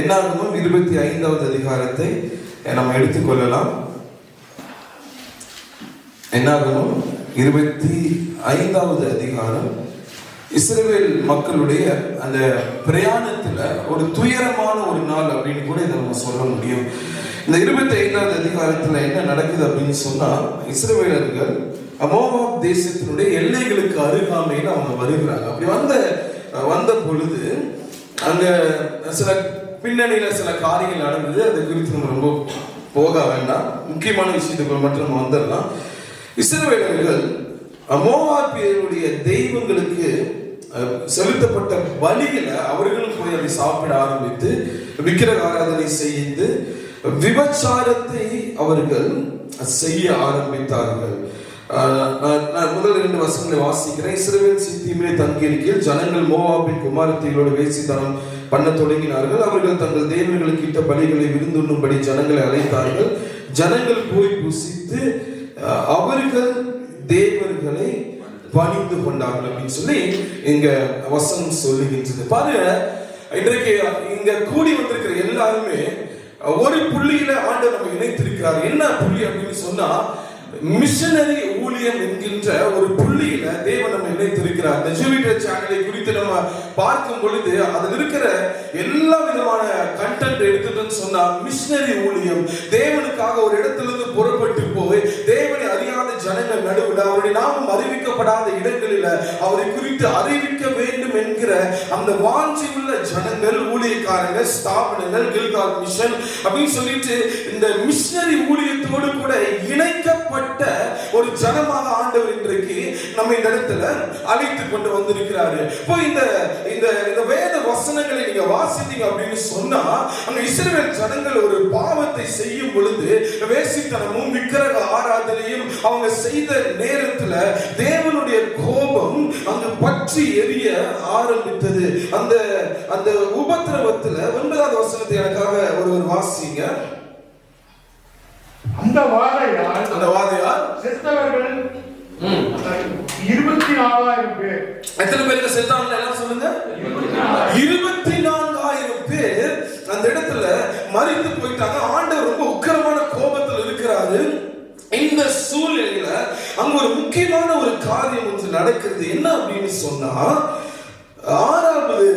என்னாகமும் இருபத்தி ஐந்தாவது அதிகாரத்தை நம்ம எடுத்துக்கொள்ளலாம். என்னாகமும் இருபத்தி ஐந்தாவது அதிகாரம். இஸ்ரேல் மக்களுடைய அந்த பிரயாணத்துல ஒரு துயரமான ஒரு நாள் அப்படின்னு கூட இதை நம்ம சொல்ல முடியும். இந்த இருபத்தி ஐந்தாவது அதிகாரத்துல என்ன நடக்குது அப்படின்னு சொன்னா இஸ்ரேலர்கள் அமோவாப் தேசத்தினுடைய எல்லைகளுக்கு அருகாமையில் அவங்க வருகிறாங்க. அப்படி வந்த வந்த பொழுது அங்க சில பின்னணியில் சில காரியங்கள் நடந்தது. அது குறித்து நம்ம ரொம்ப போக வேண்டாம். முக்கியமான விஷயத்துக்குள்ள மட்டும் நம்ம வந்துடலாம். இஸ்ரவேலர்கள் மோவாபியருடைய தெய்வங்களுக்கு அஹ், செலுத்தப்பட்ட பலியில அவர்களும் போய் அதை சாப்பிட ஆரம்பித்து விக்கிரக ஆராதனை செய்து விபச்சாரத்தை அவர்கள் செய்ய ஆரம்பித்தார்கள். நான் முதல் ரெண்டு வசங்களை வாசிக்கிறேன். இஸ்ரவேல் சித்தியுமே தங்கியிருக்கையில் ஜனங்கள் மோவாபின் குமாரத்திகளோடு வேசித்தனம் பண்ண தொடங்கினார்கள். அவர்கள் தங்கள் தேவர்களுக்கு இட்ட பலிகளை விருந்துண்ணும்படி ஜனங்களை அழைத்தார்கள். ஜனங்கள் போய் புசித்து அவர்கள் தேவர்களை பணிந்து கொண்டார்கள் அப்படின்னு சொல்லி இங்க வசனம் சொல்லுகின்றது. பாருங்க இன்றைக்கு இங்க கூடி வந்திருக்கிற எல்லாருமே ஒரு புள்ளியில ஆண்டு நம்ம இணைத்திருக்கிறார். என்ன புள்ளி அப்படின்னு சொன்னா மிஷனரி ஊழியம் என்கின்ற ஒரு புள்ளியில தேவன் நம்ம இணைத்திருக்கிறார். இந்த ஜூபிட்டர் சேனலை குறித்து நம்ம பார்க்கும் பொழுது அதில் இருக்கிற எல்லா விதமான கண்டென்ட் எடுத்துட்டோம்னு சொன்னா மிஷினரி ஊழியம். தேவனுக்காக ஒரு இடத்திலிருந்து புறப்பட்டு போய் தேவனை அறியாத ஜனங்கள் நடுவில் அவருடைய நாமம் அறிவிக்கப்படாத இடங்களில் அவரை குறித்து அறிவிக்க வேண்டும் என்கிற அந்த வாஞ்சியுள்ள ஜனங்கள் ஊழியக்காரங்க ஸ்தாபனங்கள் கில்கால் மிஷன் அப்படின்னு சொல்லிட்டு இந்த மிஷினரி ஊழியத்தோடு கூட இணைக்கப்பட்ட ஒரு ஜன ஜனமாக ஆண்டவர் இன்றைக்கு நம்ம இந்த இடத்துல அழைத்து கொண்டு வந்திருக்கிறாரு. இப்போ இந்த இந்த இந்த வேத வசனங்களை நீங்க வாசித்தீங்க அப்படின்னு சொன்னா அந்த இஸ்ரேல் ஜனங்கள் ஒரு பாவத்தை செய்யும் பொழுது வேசித்தனமும் விக்கிரக ஆராதனையும் அவங்க செய்த நேரத்துல தேவனுடைய கோபம் அங்கு பற்றி எரிய ஆரம்பித்தது. அந்த அந்த உபத்திரவத்துல ஒன்பதாவது வசனத்தை எனக்காக ஒருவர் வாசிங்க. அந்த வாதையால் அந்த வாதையார் செத்தவர்கள். இருபத்தி நாலாயிரம் பேர். எத்தனை பேருக்கு செத்தாங்க? எல்லாம் சொல்லுங்க. இருபத்தி நான்காயிரம் பேர் அந்த இடத்துல மறித்து போயிட்டாங்க. ஆண்டவர் ரொம்ப உக்கிரமான கோபத்தில் இருக்கிறாரு. இந்த சூழ்நிலையில அங்க ஒரு முக்கியமான ஒரு காரியம் ஒன்று நடக்கிறது. என்ன அப்படின்னு சொன்னா ஆறாவது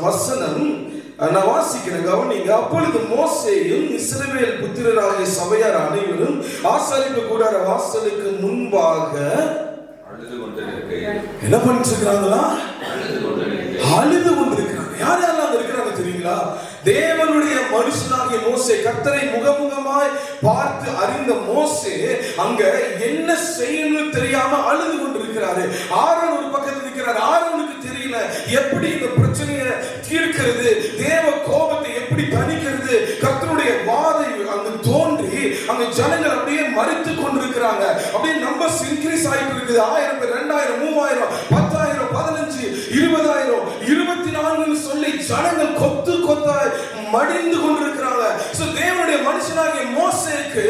வசனம் நான் வாசிக்கிறேன் கவனிங்க. அப்பொழுது மோசேயும் இஸ்ரவேல் புத்திரராகிய சபையார் அனைவரும் ஆசாரிப்பு கூடார வாசலுக்கு முன்பாக என்ன பண்ணிட்டு இருக்கிறாங்களா அழுது கொண்டிருக்கிறாங்க யார் யாரெல்லாம் இருக்கிறாங்க தெரியுங்களா? தேவனுடைய மனுஷனாகிய மோசே கர்த்தரை முகமுகமாய் பார்த்து அறிந்த மோசே அங்க என்ன செய்யணும்னு தெரியாம அழுது கொண்டிருக்கிறாரு ஆரோன் ஒரு பக்கத்துல நிற்கிறார் ஆரோனுக்கு தெரியல. எப்படி இந்த தணிக்கிறது தேவ கோபத்தை எப்படி தணிக்கிறது? கத்தனுடைய வாதை அங்கு தோன்றி அங்க ஜனங்கள் அப்படியே மறித்து கொண்டிருக்கிறாங்க. அப்படியே நம்பர்ஸ் இன்க்ரீஸ் ஆகிட்டு இருக்குது. ஆயிரம் பேர் ரெண்டாயிரம் மூவாயிரம் பத்தாயிரம் பதினஞ்சு இருபதாயிரம் இருபத்தி நான்குன்னு சொல்லி ஜனங்கள் கொத்து கொத்தாய். மடிந்து கொண்டிருக்கிறாங்க. சோ தேவனுடைய மனுஷனாகிய மோசேக்கு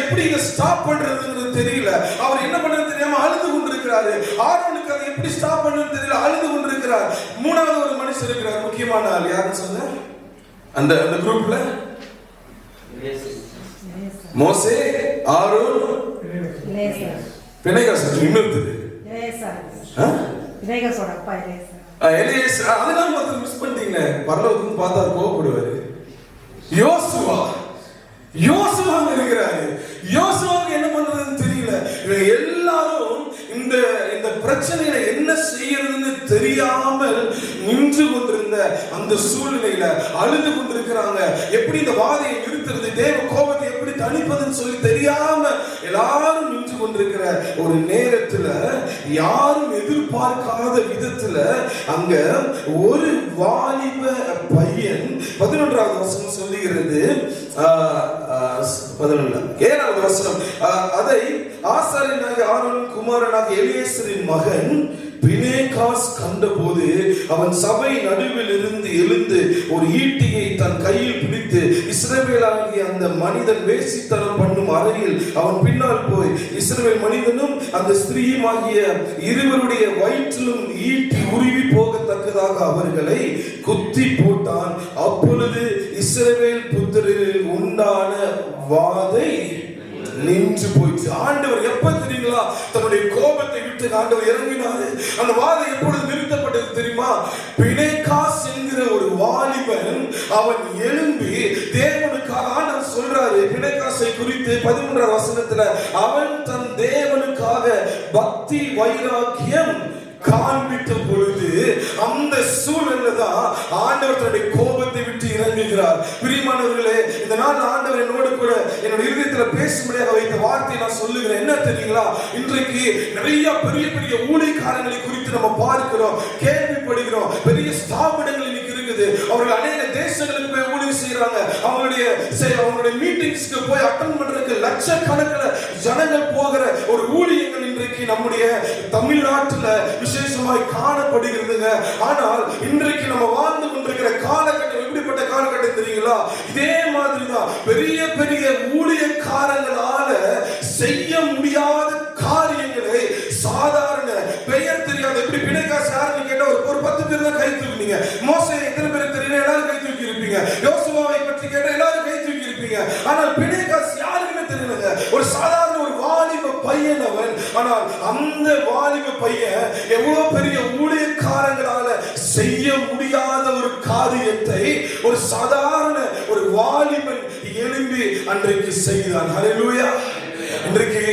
எப்படி இதை ஸ்டாப் பண்றதுங்கிறது தெரியல. அவர் என்ன பண்றது தெரியாம அழுது கொண்டிருக்கிறாரு. ஆரோனுக்கு அதை எப்படி ஸ்டாப் பண்றது தெரியல. அழுது கொண்டிருக்கிறார். மூணாவது ஒரு மனுஷன் இருக்கிறார். முக்கியமான ஆள் யாருன்னு சொன்ன? அந்த அந்த குரூப்ல மோசே ஆரோன் பிணைகாசன் இன்னொருத்தது அதெல்லாம் மிஸ் பண்ணிட்டீங்க பரலோகத்துக்கு பார்த்தா கோவப்படுவாரு. யோசுவா. யோசுவா இருக்கிறாரு. யோசுவாவுக்கு என்ன பண்றதுன்னு தெரியல. இவங்க எல்லாரும் இந்த இந்த பிரச்சனையில என்ன செய்யறதுன்னு தெரியாமல் நின்று கொண்டிருந்த அந்த சூழ்நிலையில அழுது கொண்டிருக்கிறாங்க. எப்படி இந்த வாதையை நிறுத்துறது? தேவ கோபத்தை தணிப்பதுன்னு சொல்லி தெரியாம எல்லாரும் நின்று கொண்டிருக்கிற ஒரு நேரத்துல யாரும் எதிர்பார்க்காத விதத்துல அங்க ஒரு வாலிப பையன் பதினொன்றாவது வசனம் சொல்லுகிறது. ஆஹ், ஆஹ், ஏழாவது வசனம். அதை ஆசாரியனாக ஆரோன் குமாரனாக எலியேசரின் மகன் பினேகாஸ் கண்டபோது அவன் சபை நடுவில் இருந்து எழுந்து ஒரு ஈட்டியை தன் கையில் பிடித்து இஸ்ரவேலாகிய அந்த மனிதன் வேசித்தனம் பண்ணும் அறையில் அவன் பின்னால் போய் இஸ்ரவேல் மனிதனும் அந்த ஸ்திரீயுமாகிய இருவருடைய வயிற்றிலும் ஈட்டி உருவி போகத்தக்கதாக அவர்களை குத்தி போட்டான். அப்பொழுது இஸ்ரவேல் புத்திரில் உண்டான வாதை நின்று போயிடுச்சு ஆண்டவர் எப்ப தெரியுங்களா? தன்னுடைய கோபத்தை விட்டு ஆண்டவர் இறங்கினாரு. அந்த வாதம் எப்பொழுது நிறுத்தப்பட்டது தெரியுமா? பிணைகாஸ் என்கிற ஒரு வாலிபன் அவன் எழும்பி தேவனுக்காக ஆண்டவர் சொல்றாரு. பிணைகாசை குறித்து பதிமூன்றாம் வசனத்துல அவன் தன் தேவனுக்காக பக்தி வைராக்கியம் காண்பித்த பொழுது அந்த சூழல்ல தான் ஆண்டவர் தன்னுடைய கோபம் இறங்குகிறார் பிரியமானவர்களே இந்த நாள் ஆண்டவர் என்னோடு கூட என்னோட இருதயத்துல பேசும்படியாக வைத்த வார்த்தையை நான் சொல்லுகிறேன். என்ன தெரியுங்களா? இன்றைக்கு நிறைய பெரிய பெரிய ஊழியக்காரங்களை குறித்து நம்ம பார்க்கிறோம் கேள்விப்படுகிறோம். பெரிய ஸ்தாபனங்கள் இன்னைக்கு இருக்குது. அவர்கள் அநேக தேசங்களுக்கு போய் ஊழியம் செய்யறாங்க அவங்களுடைய அவங்களுடைய மீட்டிங்ஸ்க்கு போய் அட்டன் பண்றதுக்கு லட்சக்கணக்கில் ஜனங்கள் போகிற ஒரு ஊழியங்கள் இன்றைக்கு நம்முடைய தமிழ்நாட்டுல விசேஷமாய் காணப்படுகிறதுங்க. ஆனால் இன்றைக்கு நம்ம வாழ்ந்து கொண்டிருக்கிற காலகட்டம் எப்படிப்பட்ட இதே மாதிரி தான் பெரிய பெரிய ஊழியக்காரங்களால செய்ய முடியாத காரியங்களை சாதாரண பெயர் தெரியாத எப்படி பிணைக்காசு யாருன்னு கேட்டா ஒரு ஒரு பத்து பேர் தான் கை தூக்குனீங்க. மோசம் எத்தனை பேர் தெரியல எல்லாரும் கை தூக்கி இருப்பீங்க யோசுவாவை பற்றி கேட்டா எல்லாரும் கை தூக்கி இருப்பீங்க ஆனால் பிணைக்காசு யாருக்குமே தெரியலங்க. ஒரு சாதாரண ஒரு வாலிப பையன் அவன். ஆனால் அந்த வாலிப பையன் எவ்வளவு பெரிய ஊழியக்காரங்களால செய்ய முடியாத ஒரு காரியத்தை ஒரு சாதாரண ஒரு வாலிபன் எழும்பி அன்றைக்கு செய்தான் ஹalleluya இன்றைக்கு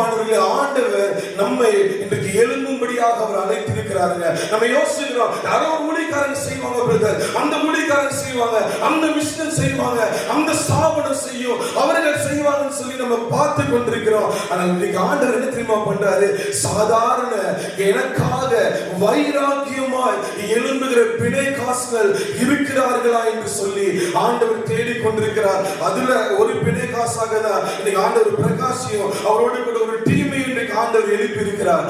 பிரியமானவர்களே ஆண்டவர் நம்மை இன்றைக்கு எழும்பும்படியாக அவர் அழைத்திருக்கிறாருங்க. நம்ம யோசிக்கிறோம் யாரோ ஒரு ஊழியக்காரங்க செய்வாங்க பிரதர் அந்த மூலிகாரன் செய்வாங்க அந்த மிஷன் செய்வாங்க அந்த ஸ்தாபனம் செய்யும் அவர்கள் செய்வாங்கன்னு சொல்லி நம்ம பார்த்து கொண்டிருக்கிறோம். ஆனால் இன்னைக்கு ஆண்டவர் என்ன தெரியுமா பண்றாரு? சாதாரண எனக்காக வைராக்கியமாய் எழும்புகிற பிணை காசுகள் இருக்கிறார்களா என்று சொல்லி ஆண்டவர் தேடிக் கொண்டிருக்கிறார் அதுல ஒரு பிணை காசாக தான் இன்னைக்கு ஆண்டவர் பிரகாசியும் அவரோடு கூட இன்றைக்கு ஆண்டவர் எழுப்பி இருக்கிறார்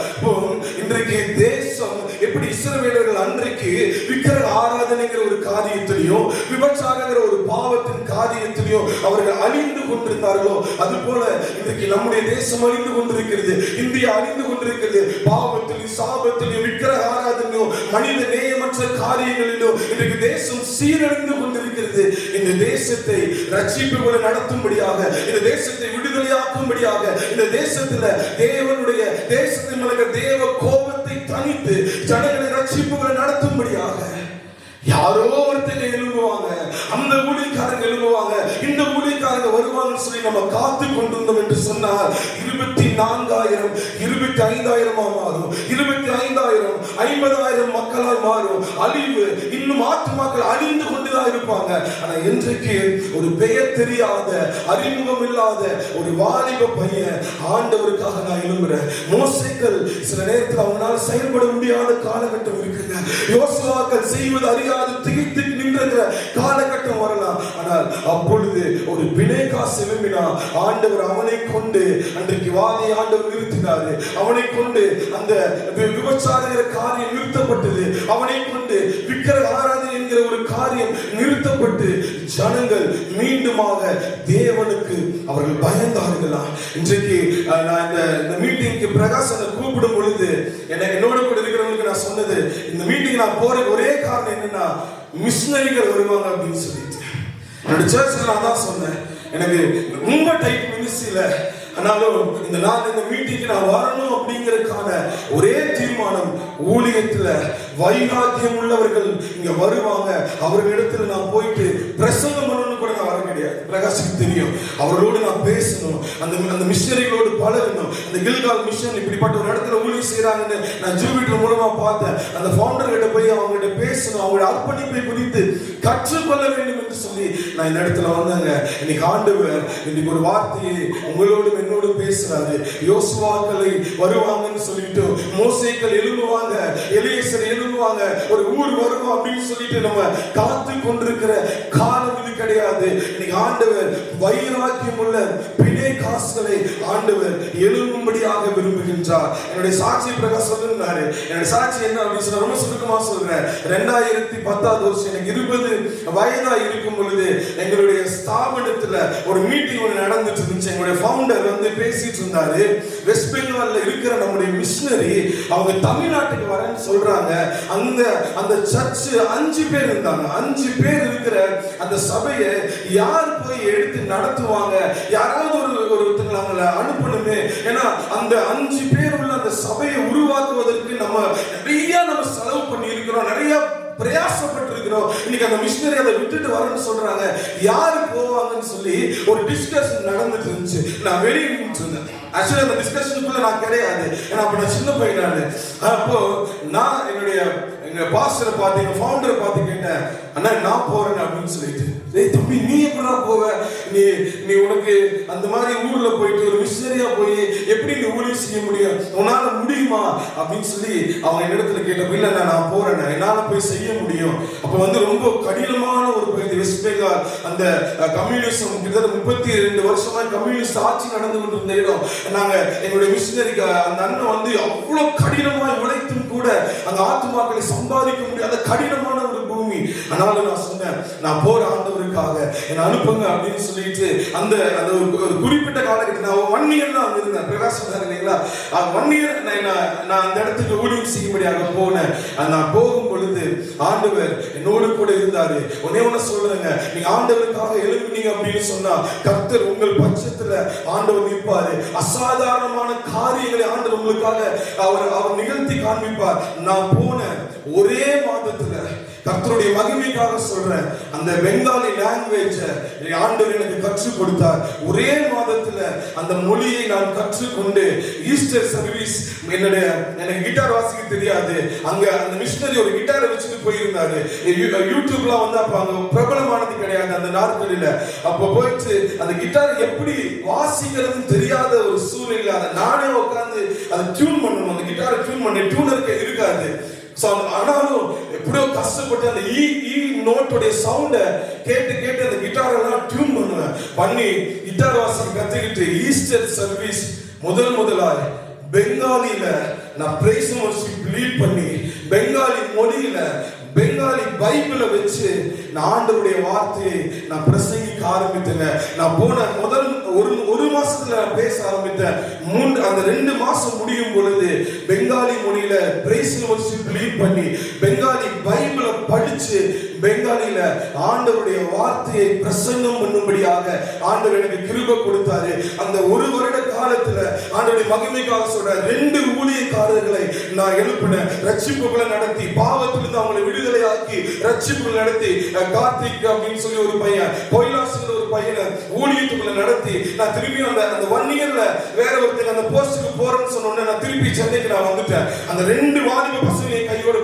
இன்றைக்கு தேசம் எப்படி இஸ்ரவேலர்கள் அன்றைக்கு விக்கிரக ஆராதனைங்கிற ஒரு காரியத்திலையும் விபச்சாரங்கிற ஒரு பாவத்தின் காரியத்திலையும் அவர்கள் அழிந்து கொண்டிருந்தார்களோ அது போல இன்றைக்கு நம்முடைய தேசம் அழிந்து கொண்டிருக்கிறது இந்தியா அழிந்து கொண்டிருக்கிறது பாவத்திலையும் சாபத்திலையும் விக்கிரக ஆராதனையும் மனித நேயமற்ற காரியங்களிலும் இன்றைக்கு தேசம் சீரழிந்து கொண்டிருக்கிறது. இந்த தேசத்தை ரட்சிப்புகளை நடத்தும்படியாக இந்த தேசத்தை விடுதலையாக்கும்படியாக இந்த தேசத்துல தேவனுடைய தேசத்தின் மேல தேவ கோபத்தை தனித்து ஜனங்களை ரட்சிப்புகளை நடத்தும்படியாக யாரோ ஒருத்தங்க எழுப்புவாங்க அந்த ஊழியக்காரங்க எழுப்புவாங்க இந்த ஊழியக்காரங்க வருவாங்கன்னு சொல்லி நம்ம காத்து கொண்டிருந்தோம் என்று சொன்னால் இருபத்தி நான்காயிரம் இருபத்தி ஐந்தாயிரமா மாறும். இருபத்தி ஐந்தாயிரம் ஐம்பதாயிரம் மக்களால் மாறும். அழிவு இன்னும் ஆத்துமாக்கள் அழிந்து கொண்டுதான் இருப்பாங்க. ஆனா இன்றைக்கு ஒரு பெயர் தெரியாத அறிமுகம் இல்லாத ஒரு வாலிப பையன் ஆண்டவருக்காக நான் எழும்புறேன். மோசைகள் சில நேரத்தில் அவனால் செயல்பட முடியாத காலகட்டம் இருக்குங்க யோசுவாக்கள் செய்வது அறியாத திகைத்து நின்றுகிற காலகட்டம் வரலாம். ஆனால் அப்பொழுது ஒரு பிணைக்கா செலும்பினா ஆண்டவர் அவனை கொண்டு அன்றைக்கு வாதி ஆண்டவர் நிறுத்தினாரு. அவனை கொண்டு அந்த விபச்சாரங்கிற காரியம் நிறுத்தப்பட்டது. அவனை கொண்டு விக்கிரக ஆராதனை என்கிற ஒரு காரியம் நிறுத்தப்பட்டு ஜனங்கள் மீண்டுமாக தேவனுக்கு அவர்கள் பயந்தார்களா? இன்றைக்கு நான் இந்த இந்த மீட்டிங்க்கு பிரகாசனை கூப்பிடும் பொழுது என்ன என்னோட கூட இருக்கிறவங்களுக்கு நான் சொன்னது இந்த மீட்டிங் நான் போற ஒரே காரணம் என்னன்னா மிஷினரிகள் வருவாங்க அப்படின்னு சொல்லி. என்னோட சர்ச்சில் நான் தான் சொன்னேன். எனக்கு ரொம்ப டைப் மினிஸ்ட்ரியில் ஆனாலும் இந்த நாள் இந்த மீட்டிங்க்கு நான் வரணும் அப்படிங்கிறதுக்கான ஒரே தீர்மானம் ஊழியத்தில் வைராக்கியம் உள்ளவர்கள் இங்கே வருவாங்க. அவர்களிடத்தில் நான் போயிட்டு பிரசங்கம் பண்ணணும்னு கூட நான் பிரகாஷுக்கு தெரியும். அவர்களோடு நான் பேசணும். அந்த அந்த மிஷனரிகளோடு பழகணும். அந்த கில்கால் மிஷன் இப்படிப்பட்ட ஒரு இடத்துல ஊழியம் செய்றாங்கன்னு நான் ஜூபிட்டர் மூலமாக பார்த்தேன். அந்த ஃபவுண்டர்கிட்ட போய் அவங்க கிட்ட பேசணும். அவங்களுடைய அர்ப்பணிப்பை குறித்து கற்றுக்கொள்ள வேண்டும் என்று சொல்லி நான் இந்த இடத்துல வந்தாங்க. இன்னைக்கு ஆண்டவர் இன்னைக்கு ஒரு வார்த்தையை உங்களோடும் என்னோடும் பேசுறாரு. யோசுவாக்களை வருவாங்கன்னு சொல்லிட்டு மோசைகள் எழும்புவாங்க. எலியேசர் எழும்புவாங்க. ஒரு ஊர் வருவோம் அப்படின்னு சொல்லிட்டு நம்ம காத்து கொண்டிருக்கிற காலம் இது கிடையாது. இன்னைக்கு ஆண்டவர் வைராக்கியம் உள்ள பிணை காசுகளை ஆண்டவர் எழும்படியாக விரும்புகின்றார். என்னுடைய சாட்சி பிரகாஷ் சொல்லிருந்தாரு என்னுடைய சாட்சி என்ன அப்படின்னு சொன்னா ரொம்ப சுருக்கமா சொல்றேன். ரெண்டாயிரத்தி பத்தாவது வருஷம் எனக்கு இருபது வயதா இருக்கும் பொழுது எங்களுடைய ஸ்தாபனத்துல ஒரு மீட்டிங் ஒன்று நடந்துட்டு இருந்துச்சு. எங்களுடைய ஃபவுண்டர் வந்து பேசிட்டு இருந்தாரு. வெஸ்ட் பெங்கால்ல இருக்கிற நம்முடைய மிஷினரி அவங்க தமிழ்நாட்டுக்கு வரேன்னு சொல்றாங்க. அந்த அந்த சர்ச்சு அஞ்சு பேர் இருந்தாங்க. அஞ்சு பேர் இருக்கிற அந்த சபை சபையை யார் போய் எடுத்து நடத்துவாங்க? யாராவது ஒரு ஒருத்தங்களை அவங்கள அனுப்பணுமே? ஏன்னா அந்த அஞ்சு பேர் உள்ள அந்த சபையை உருவாக்குவதற்கு நம்ம நிறைய நம்ம செலவு பண்ணி இருக்கிறோம் நிறைய பிரயாசப்பட்டிருக்கிறோம். இன்னைக்கு அந்த மிஷினரி அதை விட்டுட்டு வரேன்னு சொல்றாங்க. யாரு போவாங்கன்னு சொல்லி ஒரு டிஸ்கஷன் நடந்துட்டு இருந்துச்சு. நான் வெளியே நின்னுட்டு இருந்தேன். ஆக்சுவலி அந்த டிஸ்கஷனுக்குள்ள நான் கிடையாது. ஏன்னா அப்ப நான் சின்ன பையன் நானு அப்போ நான் என்னுடைய எங்க பாஸ்டரை பார்த்து எங்க ஃபவுண்டரை பார்த்து கேட்டேன். அண்ணா நான் போறேன் அப்படின்னு சொல்லிட்டு. ஏய் தம்பி நீ எப்படா போவ? நீ நீ உனக்கு அந்த மாதிரி ஊர்ல போயிட்டு ஒரு மிஷினரியா போய் எப்படி நீ ஊழியம் செய்ய முடியும்? உன்னால முடியுமா? அப்படின்னு சொல்லி அவன் என்னிடத்துல கேட்டப்ப இல்ல நான் நான் போறேன் என்னால போய் செய்ய முடியும். அப்ப வந்து ரொம்ப கடினமான ஒரு பகுதி. வெஸ்ட் பெங்கால் அந்த கம்யூனிசம் கிட்டத்தட்ட முப்பத்தி ரெண்டு வருஷமா கம்யூனிஸ்ட் ஆட்சி நடந்து கொண்டு இருந்த இடம். நாங்க எங்களுடைய மிஷினரிக்கு அந்த அண்ணன் வந்து அவ்வளவு கடினமாய் உழைத்தும் கூட அந்த ஆத்துமாக்களை சம்பாதிக்க முடியாத கடினமான ஒரு ஆனாலும் நான் சொன்னேன் நான் போற ஆண்டவருக்காக என்னை அனுப்புங்க அப்படின்னு சொல்லிட்டு அந்த அந்த ஒரு குறிப்பிட்ட காலகட்டத்தில் நான் ஒன் இயர் தான் அங்க இருந்தேன். பிரகாஷ் சொன்னார் இல்லைங்களா? ஒன் இயர் நான் நான் அந்த இடத்துக்கு ஊழியம் செய்யும்படியாக போனேன். நான் போகும் பொழுது ஆண்டவர் என்னோடு கூட இருந்தாரு. ஒன்னே ஒன்று சொல்லுங்க நீங்க ஆண்டவருக்காக எழுப்பினீங்க அப்படின்னு சொன்னா கர்த்தர் உங்கள் பட்சத்துல ஆண்டவர் நிற்பாரு. அசாதாரணமான காரியங்களை ஆண்டவர் உங்களுக்காக அவர் அவர் நிகழ்த்தி காண்பிப்பார். நான் போன ஒரே மாதத்துல கர்த்தருடைய மகிமைக்காக சொல்றேன் அந்த பெங்காலி லாங்குவேஜ ஆண்டவர் எனக்கு கற்றுக் கொடுத்தார். ஒரே மாதத்துல அந்த மொழியை நான் கற்றுக்கொண்டு ஈஸ்டர் சர்வீஸ் என்னுடைய எனக்கு கிட்டார் வாசிக்க தெரியாது. அங்க அந்த மிஷினரி ஒரு கிட்டாரை வச்சுட்டு போயிருந்தாரு. யூடியூப்லாம் வந்து அப்ப அங்க பிரபலமானது கிடையாது அந்த நாட்களில. அப்ப போயிட்டு அந்த கிட்டார் எப்படி வாசிக்கிறதுன்னு தெரியாத ஒரு சூழ்நிலை அதை நானே உட்காந்து அதை டியூன் பண்ணணும். அந்த கிட்டாரை டியூன் பண்ணி டியூனருக்கு இருக்காது. ஸோ ஆனாலும் எப்படியோ கஷ்டப்பட்டு அந்த ஈ ஈ நோட்டுடைய சவுண்டை கேட்டு கேட்டு அந்த கிட்டார் எல்லாம் டியூன் பண்ணுவேன். பண்ணி கிட்டார் வாசிக்க கத்துக்கிட்டு ஈஸ்டர் சர்வீஸ் முதல் முதலாக பெங்காலியில நான் பிரைஸ் வர்ஷிப் லீட் பண்ணி பெங்காலி மொழியில பெங்காலி பைபிளை வச்சு நான் ஆண்டவருடைய வார்த்தையை நான் பிரசங்கிக்க ஆரம்பித்தேங்க. நான் போன முதல் ஒரு ஒரு மாசத்துல நான் பேச ஆரம்பித்தேன் மூன்று அந்த ரெண்டு மாசம் முடியும் பொழுது பெங்காலி மொழியில பிரைஸ் லீட் பண்ணி பெங்காலி பைபிளை படிச்சு பெங்காலியில ஆண்டவருடைய வார்த்தையை பிரசங்கம் பண்ணும்படியாக ஆண்டவர் எனக்கு கிருப கொடுத்தாரு. அந்த ஒரு வருட காலத்துல ஆண்டவருடைய மகிமைக்காக சொல்ற ரெண்டு ஊழியக்காரர்களை நான் எழுப்பினேன். ரட்சிப்புகளை நடத்தி பாவத்திலிருந்து அவங்களை விடுதலையாக்கி ரட்சிப்புகள் நடத்தி கார்த்திக் அப்படின்னு சொல்லி ஒரு பையன் கோயிலாசுங்கிற ஒரு பையனை ஊழியத்துக்குள்ள நடத்தி நான் திரும்பி அந்த அந்த ஒன் இயர்ல வேற ஒருத்தர் அந்த போஸ்டுக்கு போறேன்னு சொன்ன உடனே நான் திருப்பி சென்னைக்கு நான் வந்துட்டேன். அந்த ரெண்டு வாலிப பசங்க கையோட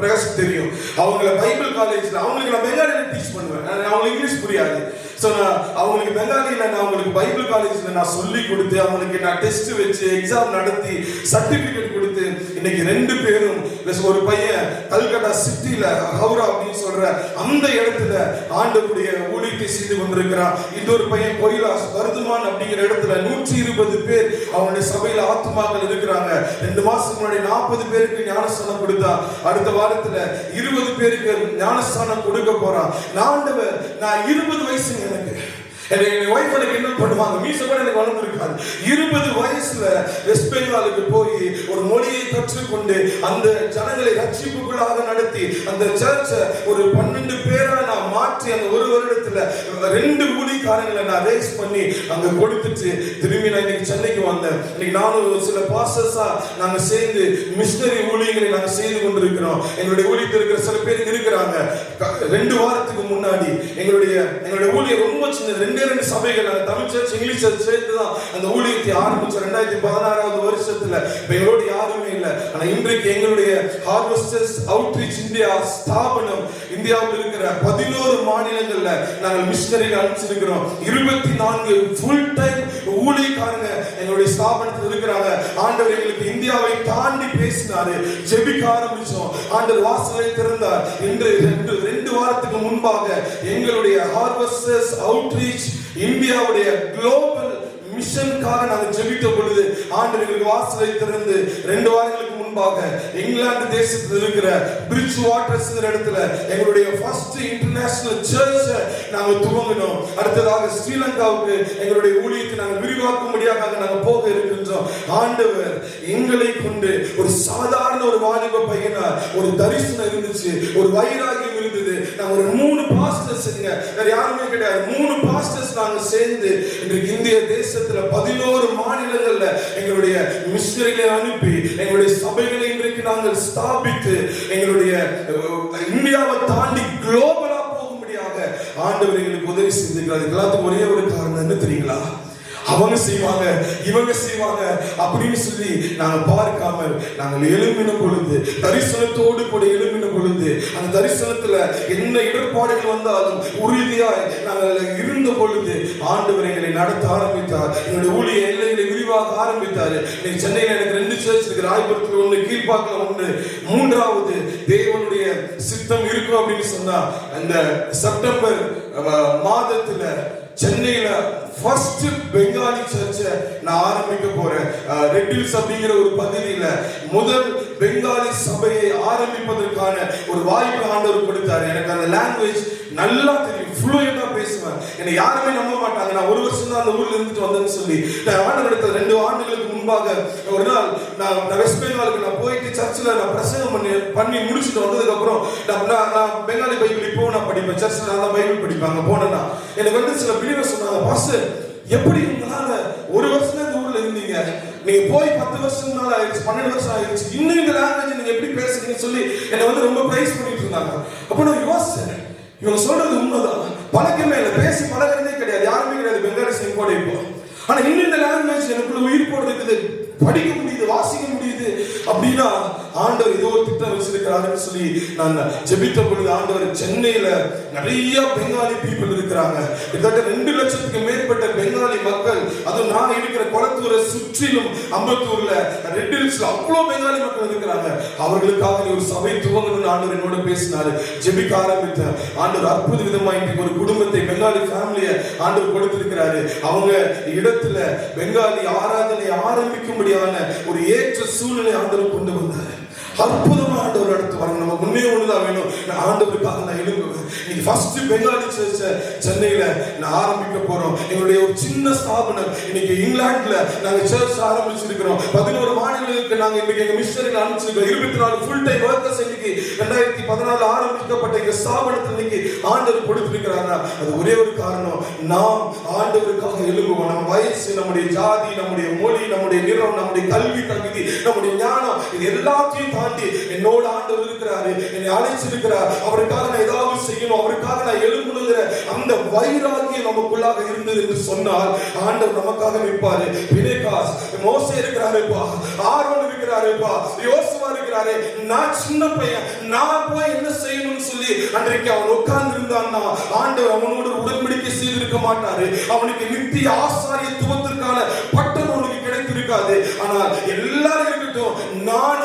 பிரகாஷ் தெரியும். அவங்கள பைபிள் காலேஜ்ல அவங்களுக்கு நான் பெங்காலியில் டீச் பண்ணுவேன். நான் அவங்களுக்கு இங்கிலீஷ் புரியாது. ஸோ நான் அவங்களுக்கு பெங்காலியில் நான் அவங்களுக்கு பைபிள் காலேஜில் நான் சொல்லி கொடுத்து அவங்களுக்கு நான் டெஸ்ட் வச்சு எக்ஸாம் நடத்தி சர்டிஃபிகேட் கொடுத்து இன்னைக்கு ரெண்டு பேரும் ஒரு பையன் கல்கட்டா சிட்டியில ஹவுரா அப்படின்னு சொல்ற அந்த இடத்துல ஆண்டக்கூடிய ஊழியத்தை செய்து கொண்டிருக்கிறான். இன்னொரு பையன் கொயிலாஸ் வருதுமான் அப்படிங்கிற இடத்துல நூற்றி இருபது பேர் அவனுடைய சபையில ஆத்துமாக்கள் இருக்கிறாங்க. ரெண்டு மாசத்துக்கு முன்னாடி நாற்பது பேருக்கு ஞானஸ்தானம் கொடுத்தா அடுத்த வாரத்துல இருபது பேருக்கு ஞானஸ்தானம் கொடுக்க போறான். நான் நான் இருபது வயசு எனக்கு. என் ஒய்ஃப் எனக்கு என்ன பண்ணுவாங்க? மீச கூட எனக்கு வளர்ந்து இருக்காது இருபது வயசுல வெஸ்ட் பெங்காலுக்கு போய் ஒரு மொழியை கற்றுக்கொண்டு அந்த ஜனங்களை ரட்சிப்புக்குள்ளாக நடத்தி அந்த சர்ச்சை ஒரு பன்னெண்டு பேரா நான் மாற்றி அந்த ஒரு வருடத்துல ரெண்டு ஊழிக்காரங்களை நான் ரேஸ் பண்ணி அங்க கொடுத்துட்டு திரும்பி நான் இன்னைக்கு சென்னைக்கு வந்தேன். இன்னைக்கு நானும் ஒரு சில பாசஸா நாங்க சேர்ந்து மிஷினரி ஊழியங்களை நாங்க செய்து கொண்டிருக்கிறோம். எங்களுடைய ஊழியத்தில் இருக்கிற சில பேர் இருக்கிறாங்க. க- ரெண்டு வாரத்துக்கு முன்னாடி எங்களுடைய எங்களுடைய ஊழியர் ரொம்ப சின்ன ரெண்டு ரெண்டு சபைகள் தமிழ் சர்ச் இங்கிலீஷ் சர்ச் சேர்த்து தான் அந்த ஊழியத்தை ஆரம்பிச்சோம் ரெண்டாயிரத்தி பதினாறாவது வருஷத்துல. இப்ப எங்களோட யாருமே இல்லை. ஆனா இன்றைக்கு எங்களுடைய ஹார்வெஸ்டர்ஸ் அவுட்ரீச் இந்தியா ஸ்தாபனம் இந்தியாவில் இருக்கிற பதினோரு மாநிலங்கள்ல நாங்கள் மிஷினரிகள் அனுப்பிச்சிருக்கிறோம். இருபத்தி நான்கு ஃபுல் டைம் ஊழியக்காரங்க எங்களுடைய ஸ்தாபனத்தில் இருக்கிறாங்க. ஆண்டவர் எங்களுக்கு இந்தியாவை தாண்டி பேசினாரு. ஜெபிக்க ஆரம்பிச்சோம். ஆண்டவர் வாசலை திறந்தார். இன்று ரெண்டு ரெண்டு வாரத்துக்கு முன்பாக எங்களுடைய ஹார்வெஸ்டர்ஸ் அவுட்ரீச் இந்தியாவுடைய குளோபல் ஜெபித்த பொழுது ஆண்டு வாசலை திறந்து ரெண்டு வாரங்களுக்கு முன்பாக இங்கிலாந்து தேசத்தில் இருக்கிற பிரிட்ஜ் வாட்டர்ஸ் இடத்துல எங்களுடைய ஃபர்ஸ்ட் இன்டர்நேஷனல் சர்ச் நாங்க துவங்கினோம். அடுத்ததாக ஸ்ரீலங்காவுக்கு எங்களுடைய ஊழியத்தை நாங்கள் விரிவாக்கும்படியாக முடியாத நாங்க போக இருக்கின்றோம். ஆண்டவர் எங்களை கொண்டு ஒரு சாதாரண ஒரு வாலிப பையனா ஒரு தரிசனம் இருந்துச்சு. ஒரு வயிறாகி நான் ஒரு மூணு பாஸ்டர்ஸ் வேற யாருமே கிடையாது. மூணு பாஸ்டர்ஸ் நாங்கள் சேர்ந்து இன்றைக்கு இந்திய தேசத்துல பதினோரு மாநிலங்கள்ல எங்களுடைய மிஷனரிகளை அனுப்பி எங்களுடைய சபைகளை இன்றைக்கு நாங்கள் ஸ்தாபித்து எங்களுடைய இந்தியாவை தாண்டி குளோபலா போகும்படியாக ஆண்டவர் எங்களுக்கு உதவி செஞ்சிருக்கிறார் எல்லாத்துக்கும் ஒரே ஒரு காரணம் என்ன தெரியுங்களா? அவங்க செய்வாங்க இவங்க செய்வாங்க அப்படின்னு சொல்லி நாங்கள் பார்க்காம நாங்கள் எழும்பின பொழுது தரிசனத்தோடு கூட எழும்பின பொழுது அந்த தரிசனத்துல என்ன இடர்பாடுகள் வந்தாலும் உறுதியாய் நாங்கள் இருந்த பொழுது ஆண்டவர் எங்களை நடத்த ஆரம்பித்தார். எங்களுடைய ஊழிய எல்லைகளை விரிவாக ஆரம்பித்தார். இன்னைக்கு சென்னையில எனக்கு ரெண்டு சர்ச் இருக்கு. ராயபுரத்தில் ஒன்று கீழ்பாக்கில் ஒன்று மூன்றாவது தேவனுடைய சித்தம் இருக்கும் அப்படின்னு சொன்னா அந்த செப்டம்பர் மாதத்தில் மாதத்துல சென்னையில ஃபர்ஸ்ட் பெங்காலி சர்ச்சை நான் ஆரம்பிக்க போறேன். ரெட்டில்ஸ் அப்படிங்கிற ஒரு பகுதியில முதல் பெங்காலி சபையை ஆரம்பிப்பதற்கான ஒரு வாய்ப்பு ஆண்டவர் கொடுத்தாரு. எனக்கு அந்த லாங்குவேஜ் நல்லா தெரியும். ஃப்ளூயண்டா பேசுவேன். என்னை யாருமே நம்ப மாட்டாங்க. நான் ஒரு வருஷம் தான் அந்த ஊர்ல இருந்துட்டு வந்தேன்னு சொல்லி. நான் ஆண்டு எடுத்த ரெண்டு ஆண்டுகளுக்கு முன்பாக ஒரு நாள் நான் நான் வெஸ்ட் பெங்காலுக்கு நான் போயிட்டு சர்ச்சில் நான் பிரசங்கம் பண்ணி பண்ணி முடிச்சுட்டு வந்ததுக்கு அப்புறம் நான் நான் நான் பெங்காலி பைபிள் இப்போ நான் படிப்பேன். சர்ச்சில் நான் தான் பைபிள் படிப்பாங்க. போனேன்னா எனக்கு வந்து சில பிரிவர் சொன்னாங்க பாஸ்டர் எப்படி உங்களால ஒரு வருஷம் இந்த ஊர்ல இருந்தீங்க? நீங்க போய் பத்து வருஷம் மேல ஆயிடுச்சு பன்னெண்டு வருஷம் ஆயிடுச்சு. இன்னும் இந்த லாங்குவேஜ் நீங்க எப்படி பேசுறீங்கன்னு சொல்லி என்னை வந்து ரொம்ப பிரைஸ் பண்ணிட்டு இருந்தாங்க. அப்ப நான் யோசிச்சேன். இவங்க சொல்றது உண்மைதான். பழக்கமே இல்லை. பேசி பழகிறதே கிடையாது. யாருமே கிடையாது. பெங்காலி சிங் கூட இப்போ. ஆனா இன்னும் இந்த லாங்குவேஜ் எனக்குள்ள உயிர் போடுறது படிக்க முடியுது வாசிக்க முடியுது அப்படின்னா ஆண்டவர் ஏதோ ஒரு திட்டம் வச்சிருக்கிறாருன்னு சொல்லி நான் ஜெபித்த பொழுது ஆண்டவர் சென்னையில நிறைய பெங்காலி பீப்புள் இருக்கிறாங்க. கிட்டத்தட்ட ரெண்டு லட்சத்துக்கு மேற்பட்ட பெங்காலி மக்கள் அதுவும் நான் இருக்கிற குளத்தூரை சுற்றிலும் அம்பத்தூர்ல ரெட் ஹில்ஸ்ல அவ்வளோ பெங்காலி மக்கள் இருக்கிறாங்க. அவர்களுக்காக நீ ஒரு சபை துவங்கணும்னு ஆண்டவர் என்னோட பேசினாரு. ஜெபிக்க ஆரம்பித்த ஆண்டவர் அற்புத விதமா இன்றைக்கு ஒரு குடும்பத்தை பெங்காலி ஃபேமிலியை ஆண்டவர் கொடுத்திருக்கிறாரு. அவங்க இடத்துல பெங்காலி ஆராதனை ஆரம்பிக்கும்படியான ஒரு ஏற்ற சூழ்நிலை ஆண்டவர் கொண்டு வந்தாரு. அற்புதமா ஆண்டவர் நடத்து வரணும் முன்னே ஒன்றுதான் ஒண்ணுதான் வேணும். நான் ஆண்டவருக்காக நான் எழும்புவேன். இன்னைக்கு ஃபர்ஸ்ட் பெங்காலி சர்ச்ச சென்னையில நான் ஆரம்பிக்க போறோம். எங்களுடைய ஒரு சின்ன ஸ்தாபனம் இன்னைக்கு இங்கிலாந்துல நாங்க சர்ச் ஆரம்பிச்சிருக்கிறோம். பதினோரு மாநிலங்களுக்கு நாங்க இன்னைக்கு எங்க மிஷனரிகள் அனுப்பிச்சிருக்கோம். இருபத்தி நாலு ஃபுல் டைம் ஒர்க்கர்ஸ் இன்னைக்கு ரெண்டாயிரத்தி பதினாலு ஆரம்பிக்கப்பட்ட எங்க ஸ்தாபனத்தில் இன்னைக்கு ஆண்டவர் கொடுத்திருக்கிறாரா? அது ஒரே ஒரு காரணம். நாம் ஆண்டவருக்காக எழும்புவோம். நம்ம வயசு நம்முடைய ஜாதி நம்முடைய மொழி நம்முடைய நிறம் நம்முடைய கல்வி தகுதி நம்முடைய ஞானம் இது எல்லாத்தையும் தாண்டி என்னோட ஆண்டவர் இருக்கிறாரு என்னை அழைச்சிருக்கிறார். அவருக்காக நான் ஏதாவது செய்யணும் அவருக்காக நான் எழும்பணுங்கிற அந்த வைராகியம் நமக்குள்ளாக இருந்தது என்று சொன்னால் ஆண்டவர் நமக்காக நிற்பாரு. வினேகாஸ் மோசே இருக்கிறாருப்பா ஆர்வம் இருக்கிறாருப்பா யோசுவா இருக்கிறாரு நான் சின்ன பையன் நான் போய் என்ன செய்யணும்னு சொல்லி அன்றைக்கு அவன் உட்கார்ந்து இருந்தான்னா ஆண்டவர் அவனோடு உடன்படிக்கை செய்திருக்க மாட்டாரு. அவனுக்கு நித்திய ஆசாரியத்துவத்திற்கான பட்டம் அவனுக்கு கிடைத்திருக்காது. ஆனால் எல்லாரும் இருக்கட்டும் நான்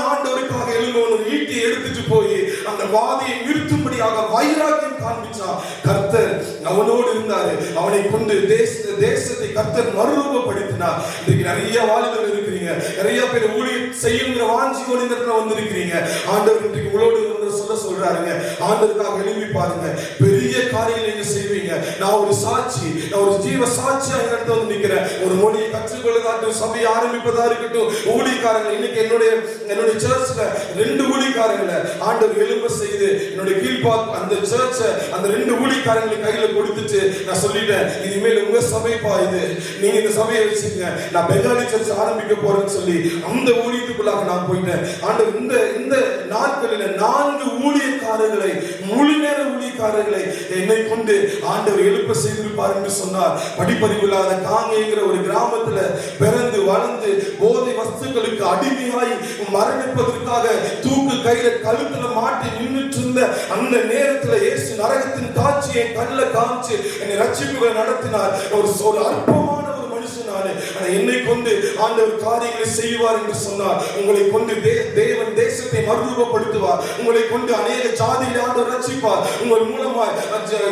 வாதியை நிறுத்தும்படியாக வைராக்கியம் காண்பிச்சான் கர்த்தர் அவனோடு இருந்தாரு. அவனை கொண்டு தேச தேசத்தை கர்த்தர் மறுரூபப்படுத்தினார் இன்னைக்கு நிறைய வாலிபர்கள் இருக்கிறீங்க. நிறைய பேர் ஊழியர் செய்யுங்கிற வாஞ்சியோடு இந்த இடத்துல வந்திருக்கிறீங்க. ஆண்டவர் இன்றைக்கு உங்களோடு இருந்து சொல்ல சொல்றாருங்க. ஆண்டவருக்காக எழுப்பி பாருங்க. பெரிய காரியங்களை நீங்க செய்வீங்க. நான் ஒரு சாட்சி நான் ஒரு ஜீவ சாட்சியா இந்த இடத்துல வந்து நிக்கிறேன். ஒரு மொழியை கற்றுக்கொள்ளதாட்டும் சபையை ஆரம்பிப்பதா இருக்கட்டும் ஊழிக்காரங்க இன்னைக்கு என்னுடைய என்னுடைய சர்ச்ல ரெண்டு ஊழிக்காரங்களை ஆண்டவர் எழும்ப செய்து என்னுடைய கீழ்பாக் அந்த சர்ச்சை அந்த ரெண்டு ஊழிக்காரங்களை கையில கொடுத்துட்டு நான் சொல்லிட்டேன். இனிமேல் உங்க சபைப்பா இது. நீங்க இந்த சபையை வச்சுங்க நான் பெங்காலி சர்ச் ஆரம்பிக்க போறேன்னு சொல்லி அந்த ஊழியத்துக்குள்ளாக நான் போயிட்டேன். ஆண்டவர் இந்த இந்த நாட்களில் நான் நான்கு ஊழியக்காரர்களை முழு நேர ஊழியக்காரர்களை என்னை கொண்டு ஆண்டவர் எழுப்ப செய்திருப்பார் என்று சொன்னார். படிப்பறிவில்லாத காங்கைங்கிற ஒரு கிராமத்துல பிறந்து வளர்ந்து போதை வஸ்துக்களுக்கு அடிமையாய் மரணிப்பதற்காக தூக்கு கையில கழுத்துல மாட்டி நின்றுட்டு இருந்த அந்த நேரத்துல இயேசு நரகத்தின் காட்சியை கண்ணுல காமிச்சு என்னை ரட்சிப்புகளை நடத்தினார். ஒரு ஒரு அற்பமான தானே என்னை கொண்டு ஆண்டவர் காரியங்களை செய்வார் என்று சொன்னார். உங்களை கொண்டு தே- தேவன் தேசத்தை மறுரூபப்படுத்துவார். உங்களை கொண்டு அநேக ஜாதியில் ஆண்டவர் ரசிப்பார் உங்கள் மூலமாய்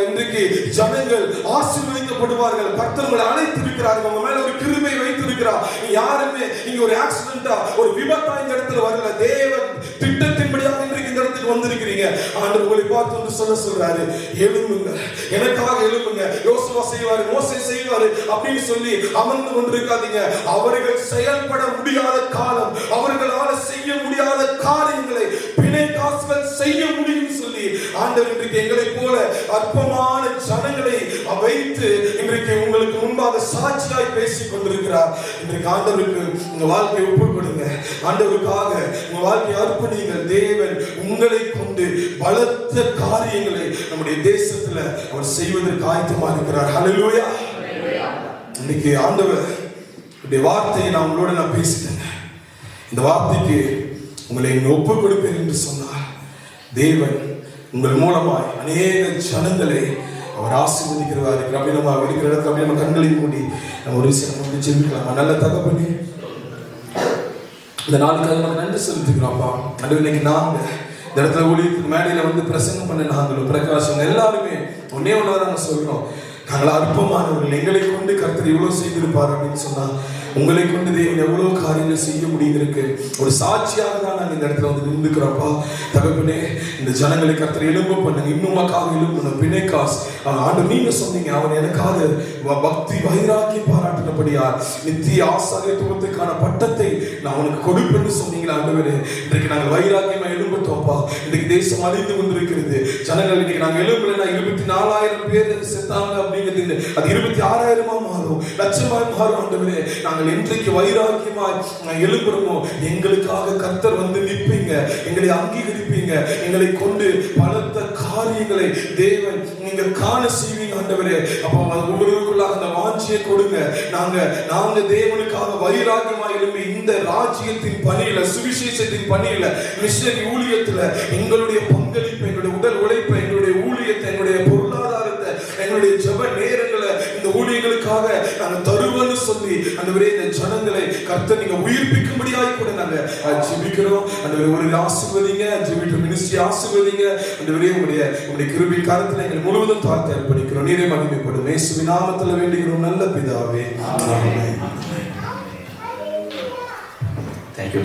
இன்றைக்கு ஜனங்கள் ஆசீர்வதிக்கப்படுவார்கள். கர்த்தர் அழைத்திருக்கிறார்கள் உங்க மேல ஒரு கிருமை வை வந்திருக்கிறார் யாருமே இங்க ஒரு ஆக்சிடென்டா ஒரு விபத்தா இந்த இடத்துல வரல. தேவன் திட்டத்தின்படியாக இன்றைக்கு இந்த இடத்துக்கு வந்திருக்கிறீங்க. ஆண்டு உங்களை பார்த்து வந்து சொல்ல சொல்றாரு. எழும்புங்க. எனக்காக எழும்புங்க. யோசுவா செய்வாரு மோசை செய்வாரு அப்படின்னு சொல்லி அமர்ந்து கொண்டிருக்காதீங்க. அவர்கள் செயல்பட முடியாத காலம். அவர்களால செய்ய முடியாத காரியங்களை பிணை காசுகள் செய்ய முடியும் ஆண்டவர் இன்றைக்கு எங்களை போல அற்பமான ஜனங்களை வைத்து இன்றைக்கு உங்களுக்கு முன்பாக சாட்சியாய் பேசிக் கொண்டிருக்கிறார். இன்றைக்கு ஆண்டவருக்கு உங்க வாழ்க்கையை ஒப்புக் கொடுங்க. ஆண்டவருக்காக உங்க வாழ்க்கையை அர்ப்பணிங்கள் தேவன் உங்களை கொண்டு பலத்த காரியங்களை நம்முடைய தேசத்துல அவர் செய்வதற்கு ஆயத்தமா இருக்கிறார். ஹலலூயா இன்னைக்கு ஆண்டவர் இந்த வார்த்தையை நான் உங்களோட நான் பேசிட்டேன். இந்த வார்த்தைக்கு உங்களை ஒப்புக் கொடுப்பேன் என்று சொன்னார். தேவன் உங்கள் மூலமாய் அநேக ஜனங்களை அவர் ஆசீர்வதிக்கிறவா இருக்கிற நம்ம இருக்கிற இடத்துல அப்படி நம்ம கண்களை மூடி நம்ம ஒரு விஷயம் நம்ம வந்து ஜெபிக்கலாம். நல்ல தகப்பனே இந்த நாளுக்கு நம்ம நன்றி செலுத்துக்கிறோம்ப்பா அது இன்னைக்கு நாங்க இந்த இடத்துல ஊழியத்துக்கு மேடையில வந்து பிரசங்கம் பண்ண நாங்களும் பிரகாசம் எல்லாருமே ஒன்னே ஒன்றா நாங்கள் சொல்கிறோம் நாங்கள் அற்பமானவர்கள் எங்களை கொண்டு கருத்தர் இவ்வளவு செய்திருப்பார் அப்படின்னு சொன்னா உங்களை கொண்டு தேவன் எவ்வளவு காரியங்கள் செய்ய முடியுது ஒரு சாட்சியாக தான் நாங்கள் இந்த இடத்துல வந்து நின்றுக்கிறோம்ப்பா தகப்பனே இந்த ஜனங்களை கத்திர எலும்ப பண்ணுங்க. இன்னுமாக்காக எலும்பணும் பிணைக்காஸ் ஆண்டு நீங்க சொன்னீங்க. அவன் எனக்காக வ- பக்தி வைராக்கி பாராட்டினபடியார் நித்திய ஆசாரியத்துவத்துக்கான பட்டத்தை நான் உனக்கு கொடுப்பேன்னு சொன்னீங்களா ஆண்டவரே? இன்றைக்கு நாங்கள் வைராக்கியமா எழும்பட்டோம்ப்பா இன்றைக்கு தேசம் அழிந்து கொண்டிருக்கிறது. ஜனங்கள் இன்னைக்கு நாங்கள் எழும்பலைன்னா இருபத்தி நாலாயிரம் பேர் செத்தாங்க அப்படிங்கிறது அது இருபத்தி ஆறாயிரமா மாறும். லட்சமாய் மாறும் ஆண்டு நாங்கள் என்றைக்கு வைராக்கியமாய் நாங்கள் எங்களுக்காக கர்த்தர் வந்து நிற்பீங்க. எங்களை அங்கீகரிப்பீங்க. எங்களை கொண்டு பலத்த காரியங்களை தேவன் நீங்கள் காண செய்வீங்க ஆண்டவரே. அப்போ அது அந்த வாஞ்சியை கொடுங்க. நாங்க நாங்க தேவனுக்காக வைராக்கியமா எழுப்பி இந்த ராஜ்யத்தின் பணியில சுவிசேஷத்தின் பணியில மிஷனரி ஊழியத்துல எங்களுடைய பங்களிப்பு எங்களுடைய உயிர்ப்பிக்கும்படியாய் கூட நாங்க ஜெபிக்கிறோம் அந்த ஒரு ஆசீர்வதிங்க. ஜெபிட்டு மினிஸ்ட்ரி ஆசீர்வதிங்க. அந்த உங்களுடைய உங்களுடைய கிருபை காலத்துல எங்களை முழுவதும் தாழ்த்தி அர்ப்பணிக்கிறோம். நீரே மகிமைப்படும். இயேசுவின் நாமத்துல வேண்டுகிறோம். நல்ல பிதாவே. ஆமென். தேங்க்யூ